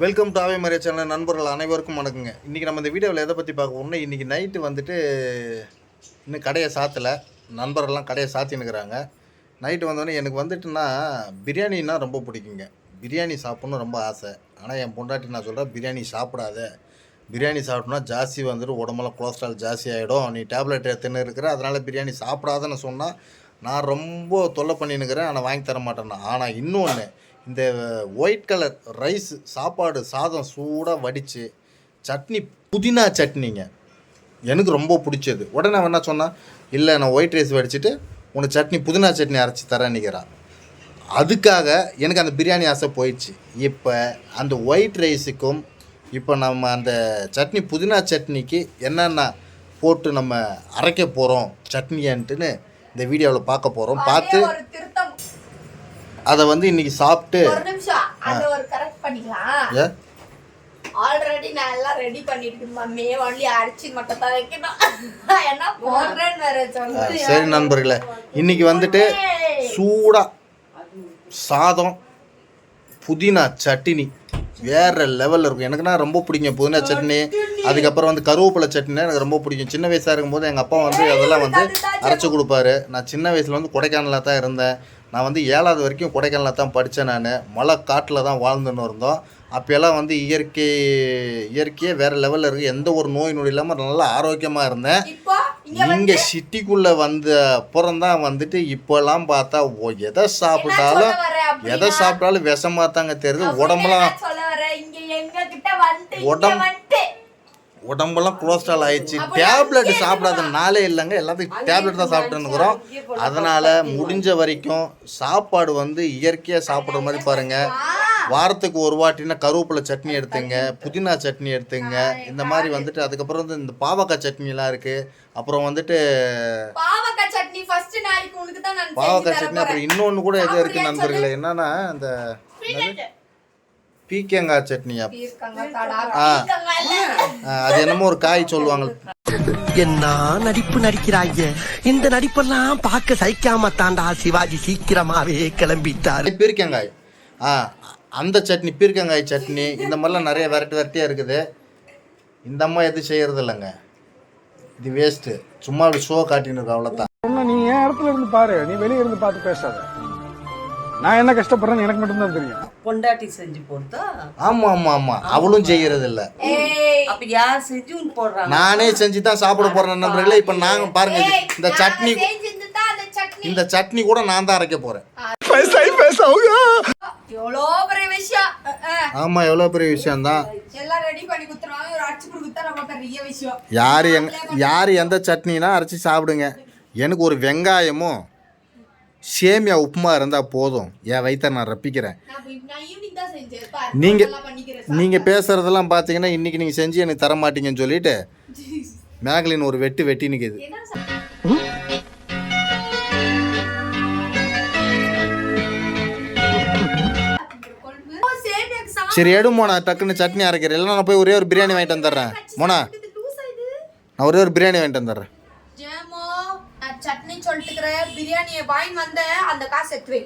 Welcome to ஆவே Maria channel நண்பர்கள் அனைவருக்கும் வணக்கங்க. இன்றைக்கி நம்ம இந்த வீடியோவில் எதை பற்றி பார்க்க போறோம்னா இன்றைக்கி நைட்டு வந்துட்டு இன்னும் கடையை சாத்தலை. நண்பர்கள்லாம் கடையை சாத்தினுக்கிறாங்க நைட்டு வந்தோடனே எனக்கு வந்துட்டுன்னா பிரியாணின்னா ரொம்ப பிடிக்குங்க. பிரியாணி சாப்பிட்ணும் ரொம்ப ஆசை. ஆனால் என் பொண்டாட்டி நான் சொல்கிறேன் பிரியாணி சாப்பிடாத. பிரியாணி சாப்பிட்டோம்னா ஜாஸ்தி வந்துட்டு உடம்பெல்லாம் கொலஸ்ட்ரால் ஜாஸ்தி ஆகிடும் நீ டேப்லெட் எடுத்துன்னு இருக்கிற அதனால் பிரியாணி சாப்பிடாதன்னு சொன்னால் நான் ரொம்ப தொல்லை பண்ணினுக்கிறேன் ஆனால் வாங்கி தர மாட்டேன்னா. ஆனால் இன்னொன்று இந்த ஒயிட் கலர் ரைஸ் சாப்பாடு சாதம் சூடாக வடித்து சட்னி புதினா சட்னிங்க. எனக்கு ரொம்ப பிடிச்சது. உடனே என்ன சொன்னான்? இல்லை நான் ஒயிட் ரைஸ் வடிச்சிட்டு உனக்கு சட்னி புதினா சட்னி அரைச்சி தரேன்னிக்கிறான் அதுக்காக எனக்கு அந்த பிரியாணி ஆசை போயிடுச்சு. இப்போ அந்த ஒயிட் ரைஸுக்கும் இப்போ நம்ம அந்த சட்னி புதினா சட்னிக்கு என்னென்ன போட்டு நம்ம அரைக்க போகிறோம் சட்னியான்ட்டுன்னு இந்த வீடியோவில் பார்க்க போகிறோம் பார்த்து அதை வந்து இன்னைக்கு சாப்பிட்டு ஒரு நிமிஷம் அத ஒரு கரெக்ட் பண்ணிக்கலாம். ஆல்ரெடி நான் எல்லாம் ரெடி பண்ணிட்டு மம்மியே ஒன்லி அரிசி மட்டும் தான் வைக்கணும். என்ன போடுறேன்னு வேற சொல்லு சரி நண்பர்களே இன்னைக்கு வந்துட்டு சூடாக சாதம் புதினா சட்னி வேற லெவலில் இருக்கும். எனக்குன்னா ரொம்ப பிடிக்கும். புதினா சட்னி அதுக்கப்புறம் வந்து கருவேப்பிலை சட்னினா எனக்கு ரொம்ப பிடிக்கும். சின்ன வயசாக இருக்கும்போது எங்கள் அப்பா வந்து அதெல்லாம் வந்து அரைச்சி கொடுப்பாரு. நான் சின்ன வயசில் வந்து கொடைக்கானலில் தான் இருந்தேன். நான் வந்து ஏழாவது வரைக்கும் கொடைக்கானலில் தான் படித்தேன் நான். மலை காட்டில் தான் வாழ்ந்துன்னு இருந்தோம். அப்போல்லாம் வந்து இயற்கை இயற்கையே வேறு லெவலில் இருக்குது எந்த ஒரு நோய் நொடி இல்லாமல் நல்லா ஆரோக்கியமாக இருந்தேன். இங்க சிட்டிக்குள்ள வந்த அப்புறம் தான் வந்துட்டு இப்போல்லாம் பார்த்தா ஓ எதை சாப்பிட்டாலும்? எதை சாப்பிட்டாலும் விஷமா தாங்க தெரியுது. இங்க உடம்பு- உடம்பெல்லாம் கொலஸ்ட்ரால் ஆயிடுச்சு. டேப்லெட் சாப்பிடாத நாளே இல்லைங்க. எல்லாத்துக்கும் டேப்லெட் தான் சாப்பிட்டுன்னுக்குறோம் அதனால முடிஞ்ச வரைக்கும் சாப்பாடு வந்து இயற்கையாக சாப்பிட்ற மாதிரி பாருங்க. வாரத்துக்கு ஒரு வாட்டினா கருவேப்பிலை சட்னி எடுத்துங்க புதினா சட்னி எடுத்துங்க. இந்த மாதிரி வந்துட்டு அதுக்கப்புறம் வந்து இந்த பாவக்காய் சட்னிலாம் இருக்குது அப்புறம் வந்துட்டு பாவக்காய் சட்னி ஃபர்ஸ்ட் நாளைக்கு உனக்கு தான் நான் செஞ்சு பாவக்காய் தர சட்னி அப்புறம் இன்னொன்று கூட எது இருக்கு அப்படியா நண்பர்களே? என்னன்னா இந்த பீக்கங்காய் சட்னியா ஆ. பீர்க்கங்காய். இல்ல. ஆ, அது என்னமோ ஒரு காய் சொல்லுவாங்க. என்ன நடிப்பு நடிக்கிறாங்க இந்த நடிப்பெல்லாம் பார்க்க சகிக்காம தாண்டா சிவாஜி சீக்கிரமாவே கிளம்பிட்டாரு. பீர்க்கங்காய். ஆ அந்த சட்னி பீர்க்கங்காய் சட்னி இந்த மாதிரிலாம் நிறைய வெரைட்டி வெரைட்டியாக இருக்குது. இந்த அம்மா எதுவும் செய்யறது இல்லைங்க இது வேஸ்ட்டு சும்மா அப்படி ஷோ காட்டின்னு இருக்கோம் அவ்வளோதான் நீ என் இடத்துல இருந்து பாரு. நீ வெளியே இருந்து பார்த்து பேசாத. நான் என்ன கஷ்டப்படுறேன்னு எனக்கு மட்டும்தான் தெரியும். பொண்டாட்டி செஞ்சு போட்டா? ஆமாம் ஆமாம் ஆமாம் அவளும் செய்யறது இல்லை ஏய். அப்ப யார் செஞ்சு போடுறாங்க? நானே செஞ்சு தான் சாப்பிட போகிறேன் நண்பர்களே. இப்போ நாங்கள் பாருங்க இந்த சட்னி இந்த சட்னி கூட நான் தான் அரைக்க போகிறேன் எவ்வளோ பெரிய விஷயம். ஆமாம் எவ்வளோ பெரிய விஷயம்தான். எல்லாம் ரெடி பண்ணி குத்துருவாங்க ஒரு அடிச்சு கொடுத்தா நம்ம பெரிய விஷயம். யார் எங் யார் எந்த சட்னினா அரைச்சி சாப்பிடுங்க. எனக்கு ஒரு வெங்காயமும் சேமியா உப்புமா இருந்தால் போதும். என் வயிற்ற நான் ரப்பிக்கிறேன். நீங்கள் நீங்கள் பேசுகிறதெல்லாம் பார்த்தீங்கன்னா இன்றைக்கி நீங்கள் செஞ்சு எனக்கு தர மாட்டீங்கன்னு சொல்லிட்டு மேகலின் ஒரு வெட்டு வெட்டி நிற்கிது சரி எடு மோனா டக்குன்னு சட்னி அரைக்கிறேன் இல்லைனா நான் போய் ஒரே ஒரு பிரியாணி வாங்கிட்டு வந்துடுறேன். மோனா நான் ஒரே ஒரு பிரியாணி வாங்கிட்டு வந்துடுறேன். ஜேமோ, பிரியாணியை வாங்கி வந்த அந்த காசு எடுத்து